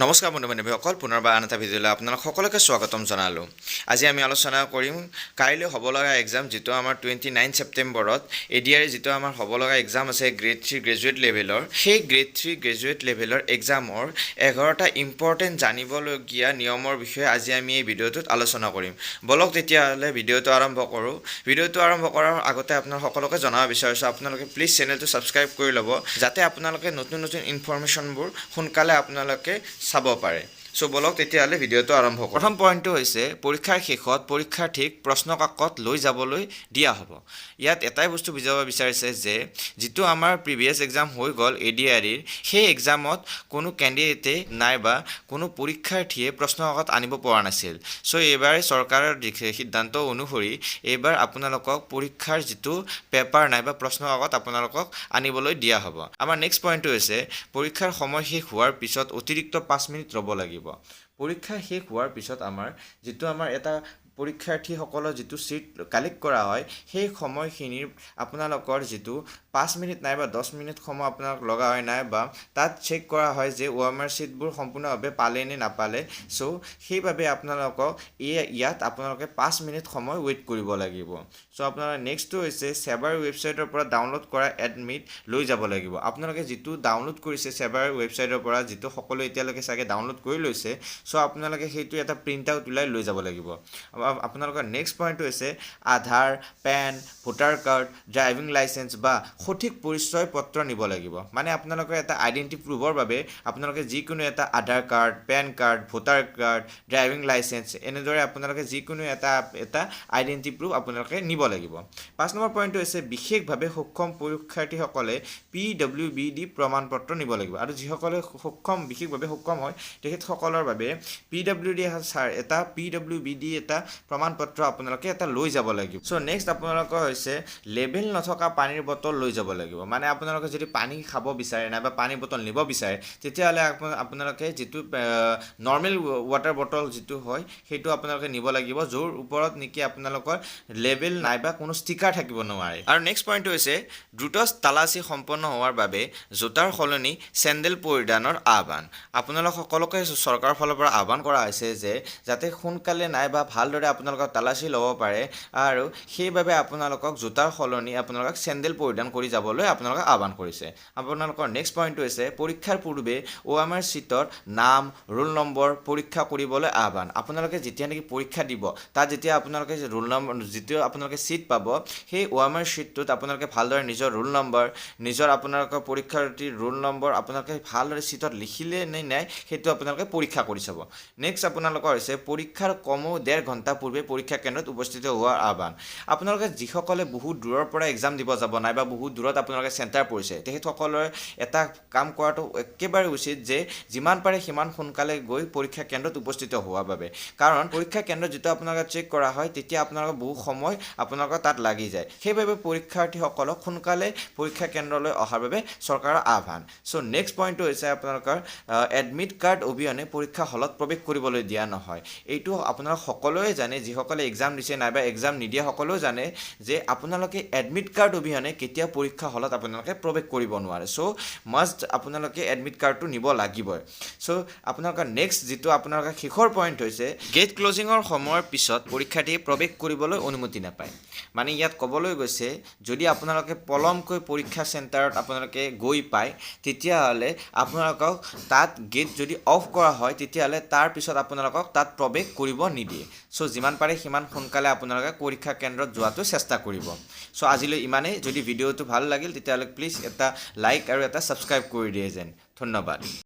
নমস্কাৰ বন্ধু বান্ধৱীসকল পুনৰবাৰ আন এটা ভিডিঅ'লৈ আপোনালোক সকলোকে স্বাগতম জনালোঁ। আজি আমি আলোচনা কৰিম, কাইলৈ হ'ব লগা এক্সাম যিটো আমাৰ টুৱেণ্টি নাইন ছেপ্টেম্বৰত এ ডি আৰ যিটো আমাৰ হ'ব লগা এক্সাম আছে গ্ৰেড থ্ৰী গ্ৰেজুৱেট লেভেলৰ সেই গ্ৰেড থ্ৰী গ্ৰেজুৱেট লেভেলৰ এক্সামৰ এঘাৰটা ইম্পৰ্টেণ্ট জানিবলগীয়া নিয়মৰ বিষয়ে আজি আমি এই ভিডিঅ'টোত আলোচনা কৰিম। বলক তেতিয়াহ'লে ভিডিঅ'টো আৰম্ভ কৰোঁ। ভিডিঅ'টো আৰম্ভ কৰাৰ আগতে আপোনাৰ সকলোকে জনাব বিচাৰিছোঁ, আপোনালোকে প্লিজ চেনেলটো ছাবস্ক্ৰাইব কৰি ল'ব, যাতে আপোনালোকে নতুন নতুন ইনফৰ্মেশ্যনবোৰ সোনকালে আপোনালোকে চাব পাৰে। চ' বলক তেতিয়াহ'লে ভিডিঅ'টো আৰম্ভ কৰোঁ। প্ৰথম পইণ্টটো হৈছে পৰীক্ষাৰ শেষত পৰীক্ষাৰ্থীক প্ৰশ্ন কাকত লৈ যাবলৈ দিয়া হ'ব। ইয়াত এটাই বস্তু বুজাব বিচাৰিছে যে যিটো আমাৰ প্ৰিভিয়াছ এক্সাম হৈ গ'ল এ ডি আৰ ইৰ সেই এক্সামত কোনো কেণ্ডিডেটে নাইবা কোনো পৰীক্ষাৰ্থীয়ে প্ৰশ্ন কাকত আনিব পৰা নাছিল। চ' এইবাৰ চৰকাৰৰ সিদ্ধান্ত অনুসৰি এইবাৰ আপোনালোকক পৰীক্ষাৰ যিটো পেপাৰ নাইবা প্ৰশ্ন কাকত আপোনালোকক আনিবলৈ দিয়া হ'ব। আমাৰ নেক্সট পইণ্টটো হৈছে পৰীক্ষাৰ সময় শেষ হোৱাৰ পিছত অতিৰিক্ত পাঁচ মিনিট ৰ'ব লাগিব। পৰীক্ষা শেষ হোৱাৰ পিছত আমাৰ যিটো আমাৰ এটা পৰীক্ষাৰ্থীসকলৰ যিটো ছিট কালেক্ট কৰা হয় সেই সময়খিনিৰ আপোনালোকৰ যিটো পাঁচ মিনিট নাইবা দহ মিনিট সময় আপোনালোক লগা হয় নাইবা তাত চেক কৰা হয় যে আৰ ছিটবোৰ সম্পূৰ্ণভাৱে পালে নে নাপালে। চ' সেইবাবে আপোনালোকক এই ইয়াত আপোনালোকে পাঁচ মিনিট সময় ৱেইট কৰিব লাগিব। চ' আপোনাৰ নেক্সটটো হৈছে ছেবাৰ ৱেবছাইটৰ পৰা ডাউনলোড কৰা এডমিট লৈ যাব লাগিব। আপোনালোকে যিটো ডাউনলোড কৰিছে ছেবাৰ ৱেবছাইটৰ পৰা যিটো সকলোৱে এতিয়ালৈকে চাগে ডাউনলোড কৰি লৈছে চ' আপোনালোকে সেইটো এটা প্ৰিণ্ট আউট ওলাই লৈ যাব লাগিব। আপোনালোকৰ নেক্সট পইণ্টটো হৈছে Aadhaar, PAN, voter card driving licence বা সঠিক পৰিচয় পত্ৰ নিব লাগিব। মানে আপোনালোকৰ এটা আইডেণ্টি প্ৰুফৰ বাবে আপোনালোকে যিকোনো এটা Aadhaar card, PAN card, voter card driving licence এনেদৰে আপোনালোকে যিকোনো এটা এটা আইডেণ্টি প্ৰুফ আপোনালোকে নিব লাগিব। পাঁচ নম্বৰ পইণ্টটো হৈছে বিশেষভাৱে সক্ষম পৰীক্ষাৰ্থীসকলে পি ডব্লিউ বি ডি প্ৰমাণ পত্ৰ নিব লাগিব। আৰু যিসকলে সক্ষম, বিশেষভাৱে সক্ষম হয়, তেখেতসকলৰ বাবে পি ডব্লিউ ডি ছাৰ, এটা পি ডব্লিউ বি ডি এটা প্ৰমাণ পত্ৰ আপোনালোকে এটা লৈ যাব লাগিব। চ' নেক্সট আপোনালোকৰ হৈছে লেবেল নথকা পানীৰ বটল লৈ যাব লাগিব। মানে আপোনালোকে যদি পানী খাব বিচাৰে, নাইবা পানীৰ বটল নিব বিচাৰে, তেতিয়াহ'লে আপোনা- আপোনালোকে যিটো নৰ্মেল ৱাটাৰ বটল যিটো হয়, সেইটো আপোনালোকে নিব লাগিব, য'ৰ ওপৰত নেকি আপোনালোকৰ লেবেল নাইবা কোনো ষ্টিকাৰ থাকিব নোৱাৰে। আৰু নেক্সট পইণ্টটো হৈছে, দ্ৰুত তালাচী সম্পন্ন হোৱাৰ বাবে জোতাৰ সলনি চেণ্ডেল পৰিধানৰ আহ্বান। আপোনালোক সকলোকে চৰকাৰৰ ফালৰ পৰা আহ্বান কৰা হৈছে যে, যাতে সোনকালে নাইবা ভালদৰে আপোনালোকক তালাচী ল'ব পাৰে আৰু সেইবাবে আপোনালোকক জোতাৰ সলনি আপোনালোকক চেণ্ডেল পৰিধান কৰি যাবলৈ আপোনালোকক আহ্বান কৰিছে। আপোনালোকৰ নেক্সট পইণ্টটো হৈছে, পৰীক্ষাৰ পূৰ্বে অ' এম আৰ চিটৰ নাম, ৰোল নম্বৰ পৰীক্ষা কৰিবলৈ আহ্বান। আপোনালোকে যেতিয়া নেকি পৰীক্ষা দিব, তাত যেতিয়া আপোনালোকে ৰোল নম্বৰ যিটো আপোনালোকে চিট পাব, সেই অ' এম আৰ চিটটোত আপোনালোকে ভালদৰে নিজৰ ৰোল নম্বৰ, নিজৰ আপোনালোকৰ পৰীক্ষাৰ্থীৰ ৰোল নম্বৰ আপোনালোকে ভালদৰে চিটত লিখিলে নে নাই, সেইটো আপোনালোকে পৰীক্ষা কৰি চাব। নেক্সট আপোনালোকৰ হৈছে, পৰীক্ষাৰ কমেও ডেৰ ঘণ্টা পূৰ্বে পৰীক্ষা কেন্দ্ৰত উপস্থিত হোৱাৰ আহ্বান। আপোনালোকে যিসকলে বহুত দূৰৰ পৰা এক্সাম দিব যাব, নাইবা বহুত দূৰত আপোনালোকে চেণ্টাৰ পৰিছে, তেখেতসকলৰ এটা কাম কৰাটো একেবাৰে উচিত যে যিমান পাৰে সিমান সোনকালে গৈ পৰীক্ষা কেন্দ্ৰত উপস্থিত হোৱাৰ বাবে। কাৰণ পৰীক্ষা কেন্দ্ৰত যিটো আপোনালোকে চেক কৰা হয়, তেতিয়া আপোনালোকৰ বহু সময় আপোনালোকৰ তাত লাগি যায়। সেইবাবে পৰীক্ষাৰ্থীসকলক সোনকালে পৰীক্ষা কেন্দ্ৰলৈ অহাৰ বাবে চৰকাৰৰ আহ্বান। চ' নেক্সট পইণ্টটো হৈছে আপোনালোকৰ এডমিট কাৰ্ড অবিহনে পৰীক্ষা হলত প্ৰৱেশ কৰিবলৈ দিয়া নহয়। এইটো আপোনালোক সকলোৱে জানে যিসকলে এক্সাম দিছে নাইবা এক্সাম নিদিয়া সকলেও জানে যে আপোনালোকে এডমিট কাৰ্ড অবিহনে কেতিয়াও পৰীক্ষা হলত আপোনালোকে প্ৰৱেশ কৰিব নোৱাৰে। চ' মাষ্ট আপোনালোকে এডমিট কাৰ্ডটো নিব লাগিবই। চ' আপোনালোকৰ নেক্সট যিটো আপোনালোকৰ শেষৰ পইণ্ট হৈছে গেট ক্লজিঙৰ সময়ৰ পিছত পৰীক্ষাৰ্থীয়ে প্ৰৱেশ কৰিবলৈ অনুমতি নাপায়। মানে ইয়াত ক'বলৈ গৈছে যদি আপোনালোকে পলমকৈ পৰীক্ষা চেণ্টাৰত আপোনালোকে গৈ পায় তেতিয়াহ'লে আপোনালোকক তাত গেট যদি অফ কৰা হয় তেতিয়াহ'লে তাৰ পিছত আপোনালোকক তাত প্ৰৱেশ কৰিব নিদিয়ে। চ' যিমান পাৰে সিমান সোনকালে আপোনালোকে পৰীক্ষা কেন্দ্ৰত যোৱাটো চেষ্টা কৰিব। চ' আজিলৈ ইমানেই। যদি ভিডিঅ'টো ভালো লাগিল, তেতিয়াহ'লে প্লিজ এটা লাইক আৰু এটা ছাবস্ক্ৰাইব কৰি দিয়ে যেন। ধন্যবাদ।